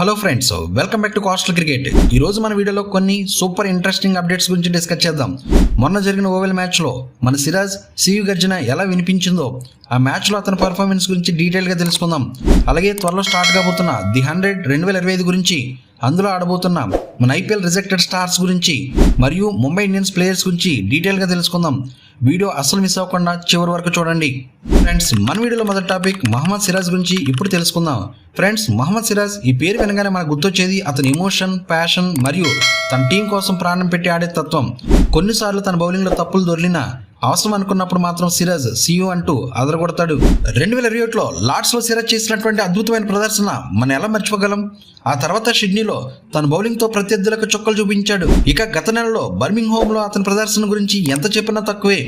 Hello friends welcome back to coastal cricket ఈ రోజు మన వీడియోలో కొన్ని సూపర్ ఇంట్రెస్టింగ్ అప్డేట్స్ గురించి డిస్కస్ చేద్దాం. మొన్న జరిగిన ఓవెల్ మ్యాచ్లో మన సిరాజ్ సియు గర్జన ఎలా వినిపించిందో ఆ మ్యాచ్లో అతని పర్ఫార్మెన్స్ గురించి డీటెయిల్గా తెలుసుకుందాం. అలాగే త్వరలో స్టార్ట్ కాబోతున్న ది హండ్రెడ్ రెండు వేల ఇరవై ఐదు గురించి అందులో ఆడబోతున్నాం. మన ఐపీఎల్ రిజెక్టెడ్ స్టార్స్ గురించి మరియు ముంబై ఇండియన్స్ ప్లేయర్స్ గురించి డీటెయిల్గా తెలుసుకుందాం. వీడియో అస్సలు మిస్ అవ్వకుండా చివరి వరకు చూడండి. ఫ్రెండ్స్ మన వీడియోలో మొదటి టాపిక్ మహమ్మద్ సిరాజ్ గురించి ఇప్పుడు తెలుసుకుందాం. ఫ్రెండ్స్ మహమ్మద్ సిరాజ్ ఈ పేరు వినగానే మనకు గుర్తొచ్చేది అతని ఎమోషన్ ప్యాషన్ మరియు తన టీం కోసం ప్రాణం పెట్టి ఆడే తత్వం. కొన్నిసార్లు తన బౌలింగ్లో తప్పులు దొరికినా అవసరం అనుకున్నప్పుడు మాత్రం సిరాజ్ సీయూ అంటూ అదరగొడతాడు. రెండు వేల ఇరవై ఒకటిలో లార్డ్స్లో సిరాజ్ చేసినటువంటి అద్భుతమైన ప్రదర్శన మనం ఎలా మర్చిపోగలం? ఆ తర్వాత సిడ్నీలో తన బౌలింగ్తో ప్రత్యర్థులకు చుక్కలు చూపించాడు. ఇక గత నెలలో బర్మింగ్ హోమ్లో అతని ప్రదర్శన గురించి ఎంత చెప్పినా తక్కువే.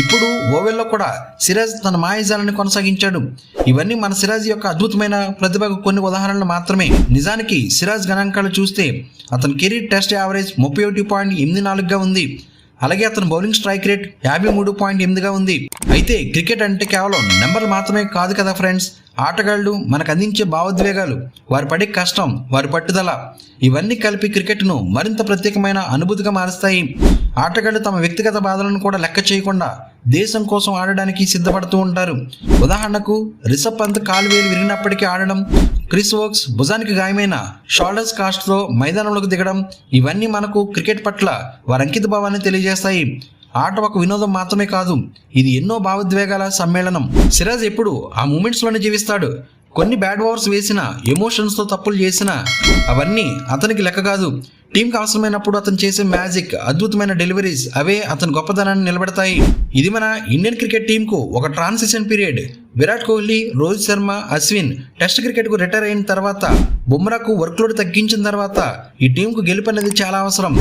ఇప్పుడు ఓవెల్లో కూడా సిరాజ్ తన మాయజాలను కొనసాగించాడు. ఇవన్నీ మన సిరాజ్ యొక్క అద్భుతమైన ప్రతిభకు కొన్ని ఉదాహరణలు మాత్రమే. నిజానికి సిరాజ్ గణాంకాలు చూస్తే అతని కెరీర్ టెస్ట్ యావరేజ్ ముప్పై ఒకటి పాయింట్ ఎనిమిది నాలుగుగా ఉంది. అలాగే అతని బౌలింగ్ స్ట్రైక్ రేట్ యాభై మూడు పాయింట్ ఎనిమిదిగా ఉంది. అయితే క్రికెట్ అంటే కేవలం నెంబర్లు మాత్రమే కాదు కదా ఫ్రెండ్స్. ఆటగాళ్ళు మనకు అందించే భావోద్వేగాలు వారి పడే కష్టం వారి పట్టుదల ఇవన్నీ కలిపి క్రికెట్ను మరింత ప్రత్యేకమైన అనుభూతిగా మారుస్తాయి. ఆటగాళ్ళు తమ వ్యక్తిగత బాధలను కూడా లెక్క చేయకుండా దేశం కోసం ఆడడానికి సిద్ధపడుతూ ఉంటారు. ఉదాహరణకు రిషబ్ పంత్ కాలు వేలు విరిగినప్పటికీ ఆడడం క్రిస్ వోక్స్ భుజానికి గాయమైన షోల్డర్స్ కాస్ట్తో మైదానంలోకి దిగడం ఇవన్నీ మనకు క్రికెట్ పట్ల వారి అంకిత భావాన్ని తెలియజేస్తాయి. ఆట ఒక వినోదం మాత్రమే కాదు ఇది ఎన్నో భావోద్వేగాల సమ్మేళనం. సిరాజ్ ఎప్పుడు ఆ మూమెంట్స్లోనే జీవిస్తాడు? కొన్ని బ్యాడ్ ఓవర్స్ వేసిన ఎమోషన్స్తో తప్పులు చేసిన అవన్నీ అతనికి లెక్క కాదు. టీంకి అవసరమైనప్పుడు అతను చేసే మ్యాజిక్ అద్భుతమైన డెలివరీస్ అవే అతని గొప్పతనాన్ని నిలబెడతాయి. ఇది మన ఇండియన్ క్రికెట్ టీంకు ఒక transition period Virat Kohli Rohit Sharma Ashwin test క్రికెట్కు రిటైర్ అయిన తర్వాత బుమ్రాకు వర్క్లోడ్ తగ్గించిన తర్వాత ఈ టీంకు గెలుపు అనేది చాలా అవసరం.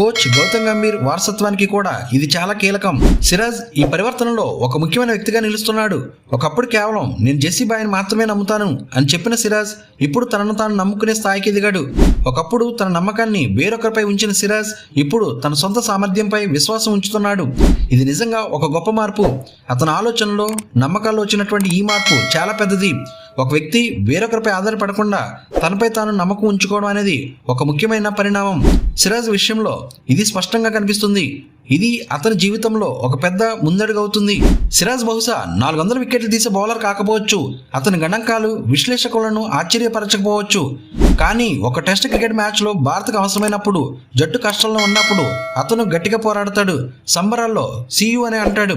కోచ్ గౌతమ్ గంభీర్ వారసత్వానికి కూడా ఇది చాలా కీలకం. సిరాజ్ ఈ పరివర్తనలో ఒక ముఖ్యమైన వ్యక్తిగా నిలుస్తున్నాడు. ఒకప్పుడు కేవలం నేను జెస్సీ బాయ్ని మాత్రమే నమ్ముతాను అని చెప్పిన సిరాజ్ ఇప్పుడు తనను తాను నమ్ముకునే స్థాయికి ఎదిగాడు ఒకప్పుడు తన నమ్మకాన్ని వేరొకరిపై ఉంచిన సిరాజ్ ఇప్పుడు తన సొంత సామర్థ్యంపై విశ్వాసం ఉంచుతున్నాడు. ఇది నిజంగా ఒక గొప్ప మార్పు. అతని ఆలోచనలో నమ్మకాల్లో వచ్చినటువంటి ఈ మార్పు చాలా పెద్దది. ఒక వ్యక్తి వేరొకరిపై ఆధారపడకుండా తనపై తాను నమ్మకం ఉంచుకోవడం అనేది ఒక ముఖ్యమైన పరిణామం. సిరాజ్ విషయంలో ఇది స్పష్టంగా కనిపిస్తుంది. ఇది అతని జీవితంలో ఒక పెద్ద ముందడుగు అవుతుంది సిరాజ్ బహుశా నాలుగు వందల వికెట్లు తీసే బౌలర్ కాకపోవచ్చు. అతని గణాంకాలు విశ్లేషకులను ఆశ్చర్యపరచకపోవచ్చు. కానీ ఒక టెస్ట్ క్రికెట్ మ్యాచ్లో భారత్కు అవసరమైనప్పుడు జట్టు కష్టంలో ఉన్నప్పుడు అతను గట్టిగా పోరాడతాడు. సంబరాల్లో సీయు అని అంటాడు.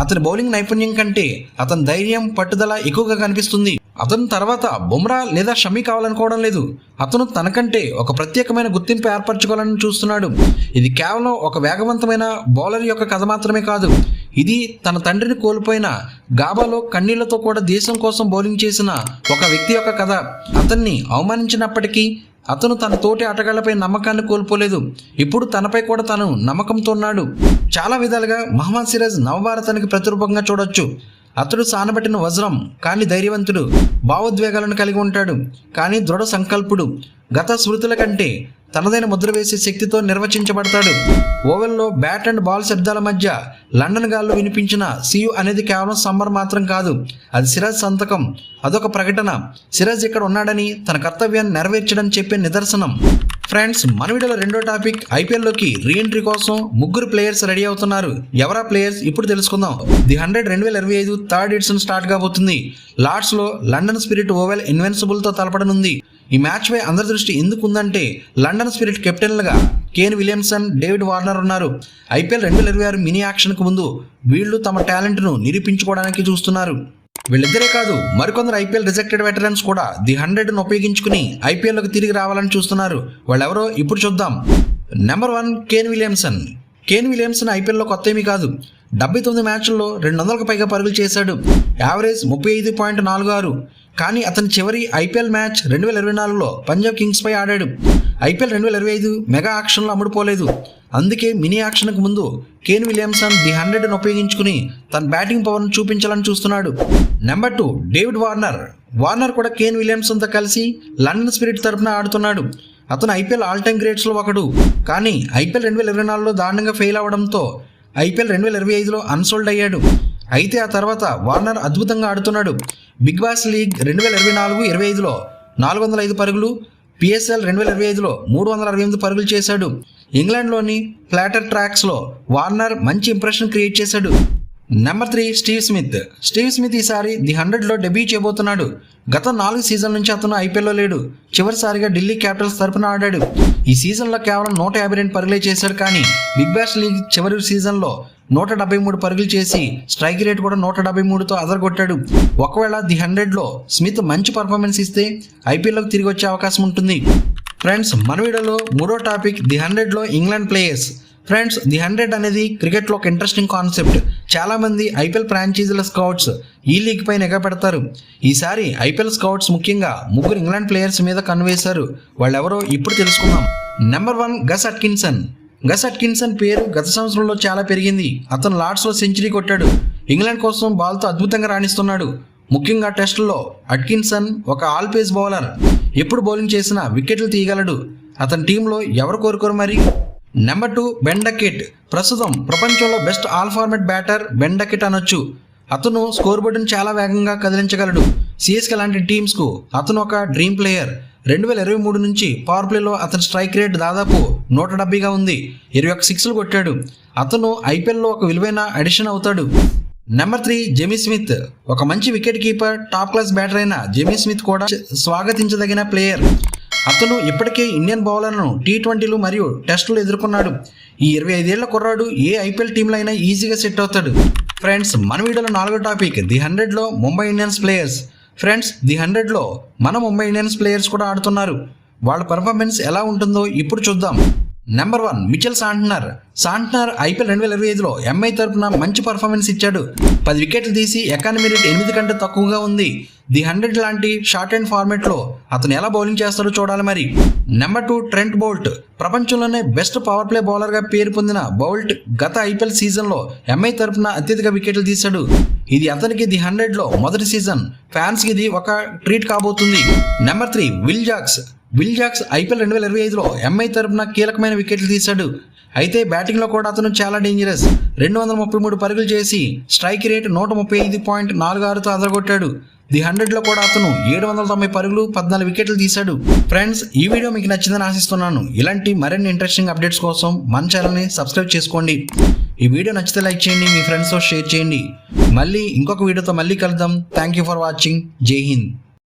అతని బౌలింగ్ నైపుణ్యం కంటే అతని ధైర్యం పట్టుదల ఎక్కువగా కనిపిస్తుంది. అతను తర్వాత బుమ్రా లేదా షమీ కావాలనుకోవడం లేదు. అతను తనకంటే ఒక ప్రత్యేకమైన గుర్తింపు ఏర్పరచుకోవాలని చూస్తున్నాడు. ఇది కేవలం ఒక వేగవంతమైన బౌలర్ యొక్క కథ మాత్రమే కాదు. ఇది తన తండ్రిని కోల్పోయిన గాబాలో కన్నీళ్ళతో కూడా దేశం కోసం బౌలింగ్ చేసిన ఒక వ్యక్తి యొక్క కథ. అతన్ని అవమానించినప్పటికీ అతను తన తోటి ఆటగాళ్ళపై నమ్మకాన్ని కోల్పోలేదు. ఇప్పుడు తనపై కూడా తను నమ్మకంతో ఉన్నాడు. చాలా విధాలుగా మహమ్మద్ సిరాజ్ నవభారతానికి ప్రతిరూపంగా చూడొచ్చు. అతడు సానబట్టిన వజ్రం కానీ ధైర్యవంతుడు భావోద్వేగాలను కలిగి ఉంటాడు. కానీ దృఢ సంకల్పుడు. గత స్మృతుల కంటే తనదైన ముద్ర వేసే శక్తితో నిర్వచించబడతాడు. ఓవెల్లో బ్యాట్ అండ్ బాల్ శబ్దాల మధ్య లండన్ గాల్లో వినిపించిన సియు అనేది కేవలం సమ్మర్ మాత్రం కాదు. అది సిరాజ్ సంతకం. అదొక ప్రకటన. సిరాజ్ ఇక్కడ ఉన్నాడని తన కర్తవ్యాన్ని నెరవేర్చడం చెప్పే నిదర్శనం. ఫ్రెండ్స్ మన వీడియోలో రెండో టాపిక్ ఐపీఎల్లోకి రీఎంట్రీ కోసం ముగ్గురు ప్లేయర్స్ రెడీ అవుతున్నారు. ఎవరా ప్లేయర్స్? ఇప్పుడు తెలుసుకుందాం. ది హండ్రెడ్ రెండు వేల ఇరవై ఐదు థర్డ్ ఎడిషన్ స్టార్ట్ కాబోతుంది. లార్డ్స్లో లండన్ స్పిరిట్ ఓవెల్ ఇన్వెన్సిబుల్తో తలపడనుంది. ఈ మ్యాచ్ పై అందరి దృష్టి ఎందుకు ఉందంటే లండన్ స్పిరిట్ కెప్టెన్లుగా కేన్ విలియమ్సన్ డేవిడ్ వార్నర్ ఉన్నారు. ఐపీఎల్ రెండు వేల ఇరవై ఆరు మినీ యాక్షన్కు ముందు వీళ్ళు తమ టాలెంట్ను నిరూపించుకోవడానికి చూస్తున్నారు. వీళ్ళిద్దరే కాదు మరికొందరు ఐపీఎల్ రిజెక్టెడ్ వెటరన్స్ కూడా ది హండ్రెడ్ను ఉపయోగించుకుని ఐపీఎల్లోకి తిరిగి రావాలని చూస్తున్నారు. వాళ్ళెవరో ఇప్పుడు చూద్దాం. Number one Kane Williamson Kane Williamson ఐపీఎల్లో కొత్త ఏమీ కాదు. డెబ్బై తొమ్మిది మ్యాచ్ల్లో రెండు వందలకు పైగా పరుగులు చేశాడు. యావరేజ్ ముప్పై ఐదు పాయింట్ నాలుగు ఆరు. కానీ అతని చివరి ఐపీఎల్ మ్యాచ్ రెండు వేల ఇరవై నాలుగులో పంజాబ్ కింగ్స్పై ఆడాడు. ఐపీఎల్ రెండు వేల ఇరవై ఐదు మెగా ఆక్షన్లో అమ్ముడుపోలేదు. అందుకే మినీ ఆక్షన్కు ముందు కేన్ విలియమ్సన్ ది హండ్రెడ్ను ఉపయోగించుకుని తన బ్యాటింగ్ పవర్ను చూపించాలని చూస్తున్నాడు. Number two David Warner Warner కూడా కేన్ విలియమ్సన్తో కలిసి లండన్ స్పిరిట్ తరపున ఆడుతున్నాడు. అతను ఐపీఎల్ ఆల్ టైమ్ గ్రేట్స్లో ఒకడు. కానీ ఐపీఎల్ రెండు వేల ఇరవై నాలుగులో దారుణంగా ఫెయిల్ అవడంతో ఐపీఎల్ రెండు వేల ఇరవై ఐదులో అన్సోల్డ్ అయ్యాడు. అయితే ఆ తర్వాత వార్నర్ అద్భుతంగా ఆడుతున్నాడు. బిగ్ బాస్ లీగ్ రెండు వేల ఇరవై నాలుగు ఇరవై ఐదులో నాలుగు వందల ఐదు పరుగులు పిఎస్ఎల్ రెండు వేల ఇరవై ఐదులో మూడు వందల అరవై ఎనిమిది పరుగులు చేశాడు. ఇంగ్లాండ్లోని ఫ్లాటర్ ట్రాక్స్లో వార్నర్ మంచి ఇంప్రెషన్ క్రియేట్ చేశాడు. Number three Steve Smith Steve Smith ఈసారి ది హండ్రెడ్లో డెబ్యూ చేయబోతున్నాడు. గత నాలుగు సీజన్ నుంచి అతను ఐపీఎల్లో లేడు. చివరిసారిగా ఢిల్లీ క్యాపిటల్స్ తరపున ఆడాడు. ఈ సీజన్లో కేవలం నూట యాభై రెండు పరుగులే చేశాడు కానీ బిగ్ బ్యాష్ లీగ్ చివరి సీజన్లో నూట డెబ్బై మూడు పరుగులు చేసి స్ట్రైక్ రేట్ కూడా నూట డెబ్బై మూడుతో అదరగొట్టాడు. ఒకవేళ ది హండ్రెడ్లో స్మిత్ మంచి పర్ఫార్మెన్స్ ఇస్తే ఐపీఎల్లోకి తిరిగి వచ్చే అవకాశం ఉంటుంది. ఫ్రెండ్స్ మన వీడియోలో మూడో టాపిక్ ది హండ్రెడ్లో England players friends the hundred అనేది క్రికెట్లో ఒక ఇంట్రెస్టింగ్ కాన్సెప్ట్ చాలామంది ఐపీఎల్ ఫ్రాంచైజీల స్కౌట్స్ ఈ లీగ్ పైన ఎగపెడతారు ఈసారి ఐపీఎల్ స్కౌట్స్ ముఖ్యంగా ముగ్గురు ఇంగ్లాండ్ ప్లేయర్స్ మీద కన్వేశారు వాళ్ళెవరో ఇప్పుడు తెలుసుకుందాం. Number one Gus Atkinson. Gus Atkinson పేరు గత సంవత్సరంలో చాలా పెరిగింది. అతను లార్డ్స్లో సెంచరీ కొట్టాడు. ఇంగ్లాండ్ కోసం బాల్తో అద్భుతంగా రాణిస్తున్నాడు. ముఖ్యంగా టెస్టుల్లో అట్కిన్సన్ ఒక ఆల్ పేస్ బౌలర్. ఎప్పుడు బౌలింగ్ చేసినా వికెట్లు తీయగలడు. అతని టీంలో ఎవరు కోరుకోరు మరి? నెంబర్ టూ బెండకిట్ ప్రస్తుతం ప్రపంచంలో best all format batter Ben Duckett అనొచ్చు. అతను స్కోర్ బోర్డును చాలా వేగంగా కదిలించగలడు. సిఎస్కే లాంటి టీమ్స్కు అతను ఒక డ్రీమ్ ప్లేయర్. రెండు వేల ఇరవై మూడు నుంచి పవర్ ప్లేలో అతని స్ట్రైక్ రేట్ దాదాపు నూట డెబ్బైగా ఉంది. ఇరవై ఒక సిక్స్లు కొట్టాడు. అతను ఐపీఎల్లో ఒక విలువైన అడిషన్ అవుతాడు. Number three Jamie Smith. ఒక మంచి wicket keeper top class batter అయిన జెమీ స్మిత్ కూడా స్వాగతించదగిన ప్లేయర్. అతను ఇప్పటికే ఇండియన్ బౌలర్లను టీ ట్వంటీలు మరియు టెస్టులు ఎదుర్కొన్నాడు. ఈ ఇరవై ఐదేళ్ళ కుర్రాడు ఏ ఐపీఎల్ టీంలో అయినా ఈజీగా సెట్ అవుతాడు. ఫ్రెండ్స్ మన వీడియోలో నాలుగో టాపిక్ ది హండ్రెడ్లో Mumbai Indians players. Friends the హండ్రెడ్లో మన ముంబై ఇండియన్స్ ప్లేయర్స్ కూడా ఆడుతున్నారు. వాళ్ళ పర్ఫార్మెన్స్ ఎలా ఉంటుందో ఇప్పుడు చూద్దాం. Number one Mitchell Santner Santner IPL రెండు వేల ఇరవై ఐదులో ఎంఐ తరపున మంచి పర్ఫార్మెన్స్ ఇచ్చాడు. పది వికెట్లు తీసి ఎకానమీ రేట్ ఎనిమిది కంటే తక్కువగా ఉంది. ది హండ్రెడ్ లాంటి షార్ట్ అండ్ ఫార్మెట్లో అతను ఎలా బౌలింగ్ చేస్తాడో చూడాలి మరి. నెంబర్ టూ ట్రెంట్ బౌల్ట్ ప్రపంచంలోనే బెస్ట్ పవర్ ప్లే బౌలర్గా పేరు పొందిన బౌల్ట్ గత ఐపీఎల్ సీజన్లో ఎంఐ తరపున అత్యధిక వికెట్లు తీశాడు. ఇది అతనికి ది హండ్రెడ్లో మొదటి సీజన్ ఫ్యాన్స్కి ఇది ఒక ట్రీట్ కాబోతుంది. Number three Will Jacks Will Jacks IPL రెండు వేల ఇరవై ఐదులో ఎంఐ తరపున కీలకమైన వికెట్లు తీశాడు. అయితే బ్యాటింగ్లో కూడా అతను చాలా డేంజరస్ రెండు వందల ముప్పై మూడు పరుగులు చేసి స్ట్రైక్ రేట్ నూట ముప్పై ఐదు పాయింట్ నాలుగు ఆరుతో అదరగొట్టాడు. ది హండ్రెడ్లో కూడా అతను ఏడు వందల తొంభై పరుగులు పద్నాలుగు వికెట్లు తీశాడు. ఫ్రెండ్స్ ఈ వీడియో మీకు నచ్చిందని ఆశిస్తున్నాను. ఇలాంటి మరిన్ని ఇంట్రెస్టింగ్ అప్డేట్స్ కోసం మన ఛానల్ని సబ్స్క్రైబ్ చేసుకోండి. ఈ వీడియో నచ్చితే లైక్ చేయండి మీ ఫ్రెండ్స్తో షేర్ చేయండి. మళ్ళీ ఇంకొక వీడియోతో మళ్ళీ కలుద్దాం. థ్యాంక్ యూ ఫర్ వాచింగ్ జై హింద్.